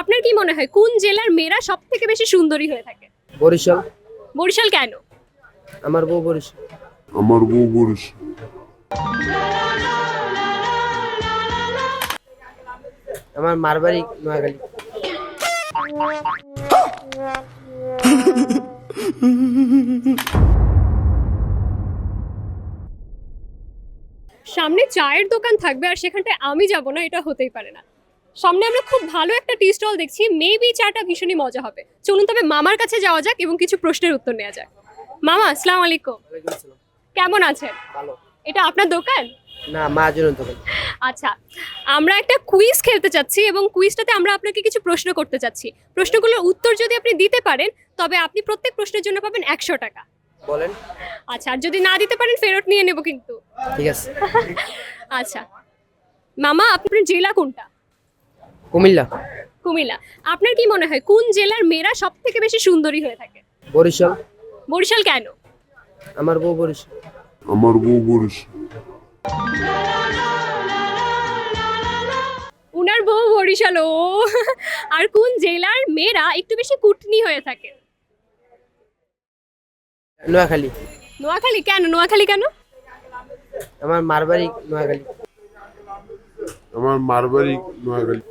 আপনার কি মনে হয় কোন জেলার মেয়েরা সব থেকে বেশি সুন্দরী হয়ে থাকে? বরিশাল। বরিশাল কেন? আমার বউ বরিশাল। আমার বউ বরিশাল। আমার মারবাড়ি নোয়াখালী। সামনে চায়ের দোকান থাকবে আর সেখানটায় আমি যাব না এটা হতেই পারে না। সামনে আমরা খুব ভালো একটা টি স্টল দেখছি। মেবি চাটা ভীষণই মজা হবে। চলুন তবে মামার কাছে যাওয়া যাক এবং কিছু প্রশ্নের উত্তর নেওয়া যাক। মামা আসসালামু আলাইকুম। কেমন আছেন? ভালো। এটা আপনার দোকান? না মাহাজনের দোকান। আচ্ছা আমরা একটা কুইজ খেলতে চাচ্ছি এবং কুইজটাতে আমরা আপনাকে কিছু প্রশ্ন করতে চাচ্ছি। প্রশ্নগুলোর উত্তর যদি আপনি দিতে পারেন তবে আপনি প্রত্যেক প্রশ্নের জন্য পাবেন একশো টাকা। বলেন। আচ্ছা আর যদি না দিতে পারেন ফেরত নিয়ে নেব কিন্তু। ঠিক আছে। আচ্ছা মামা আপনার জেলা কোনটা? কুমিল্লা। কুমিল্লা। আপনার কি মনে হয় কোন জেলার মেয়েরা সব থেকে বেশি সুন্দরী হয়ে থাকে? বরিশাল। বরিশাল কেন? আমার বউ বরিশাল। আমার বউ বরিশাল। উনার বউ বরিশাল ও। আর কোন জেলার মেয়েরা একটু বেশি কুটনি হয়ে থাকে? নোয়াখালী। নোয়াখালী কেন? নোয়াখালী কেন? আমার মারবাড়ি নোয়াখালী। আমার মারবাড়ি নোয়াখালী।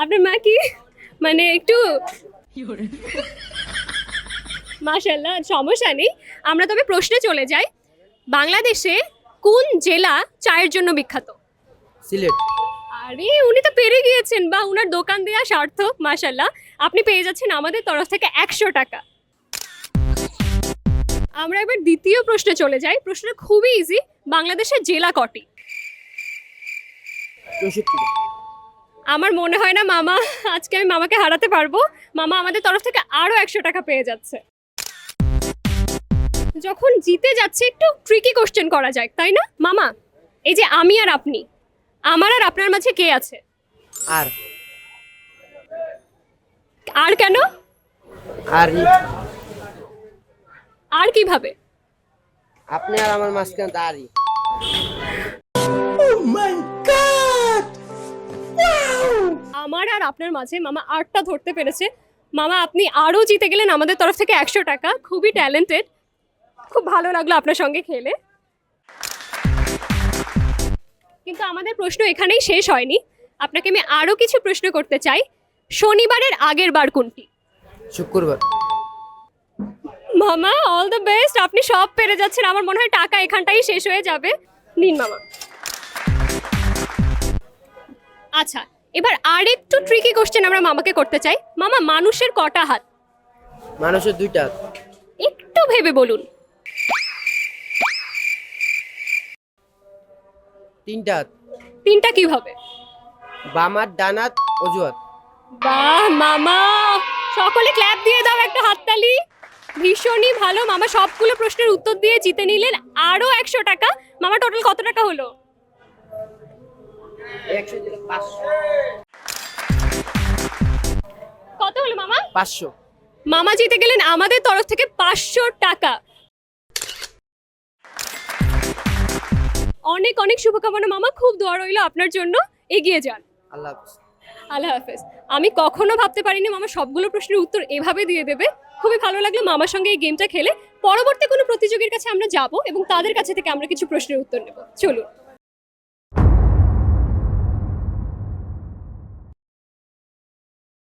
আপনার মা কি? মানে একটু মাশাল্লাহ সমস্যা নেই। আমরা তবে প্রশ্নে চলে যাই। বাংলাদেশে কোন জেলা চায়ের জন্য বিখ্যাত? সিলেট। আরে উনি তো পেরে গিয়েছেন বা উনার দোকান দেওয়া সার্থক মাশাল্লাহ আপনি পেয়ে যাচ্ছেন আমাদের তরফ থেকে একশো টাকা। আমরা এবার দ্বিতীয় প্রশ্নে চলে যাই। প্রশ্নটা খুবই ইজি বাংলাদেশের জেলা কটি? আমার মনে হয় না মামা আজকে আমি মামাকে হারাতে পারব। মামা আমাদের তরফ থেকে আরও একশো টাকা পেয়ে যাচ্ছে। যখন জিতে যাচ্ছে একটু ট্রিকি কোশ্চেন করা যায় তাই না? মামা এই যে আমি আর আপনি আমার আর আপনার মাঝে কে আছে? আর। আর কেন? আর আর কীভাবে? আপনি আর আমার মাঝখানে তো আরই আমার আর আপনার মাঝে মামা আটটা ধরতে পেরেছে। মামা আপনি আরও জিতে গেলেন আমাদের তরফ থেকে একশো টাকা। খুবই ট্যালেন্টেড খুব ভালো লাগল আপনার সঙ্গে খেলে। কিন্তু আমাদের প্রশ্ন এখানেই শেষ হয়নি। আপনাকে আমি আরও কিছু প্রশ্ন করতে চাই। শনিবারের আগের বার কোনটি? শুক্রবার। মামা অল দ্য বেস্ট আপনি সব পেরে যাচ্ছেন। আমার মনে হয় টাকা এখানটাই শেষ হয়ে যাবে। নিন মামা। আচ্ছা এবার আরেকটু ট্রিকি কোশ্চেন আমরা মামাকে করতে চাই। মামা মানুষের কটা হাত? মানুষের দুইটা হাত। একটু ভেবে বলুন। তিনটা হাত। তিনটা কীভাবে? বামার ডানাত অজুহাত বাহ মামা! সকলে ক্ল্যাপ দিয়ে দাও একটা হাততালি। ভীষণই ভালো। মামা সবগুলো প্রশ্নের উত্তর দিয়ে জিতে নিলেন। আরও একশো টাকা। মামা টোটাল কত টাকা হলো? কত হলো মামা? পাঁচশো। মামা জিতে গেলেন আমাদের তরফ থেকে পাঁচশো টাকা। অনেক অনেক শুভকামনা মামা। খুব দোয়া রইল আপনার জন্য। এগিয়ে যান। আল্লাহ হাফিজ। আল্লাহ হাফেজ। আমি কখনো ভাবতে পারিনি মামা সবগুলো প্রশ্নের উত্তর এভাবে দিয়ে দেবে। খুবই ভালো লাগল মামার সঙ্গে এই গেমটা খেলে। পরবর্তী কোনো প্রতিযোগীর কাছে আমরা যাব এবং তাদের কাছে থেকে আমরা কিছু প্রশ্নের উত্তর নেব। চলুন।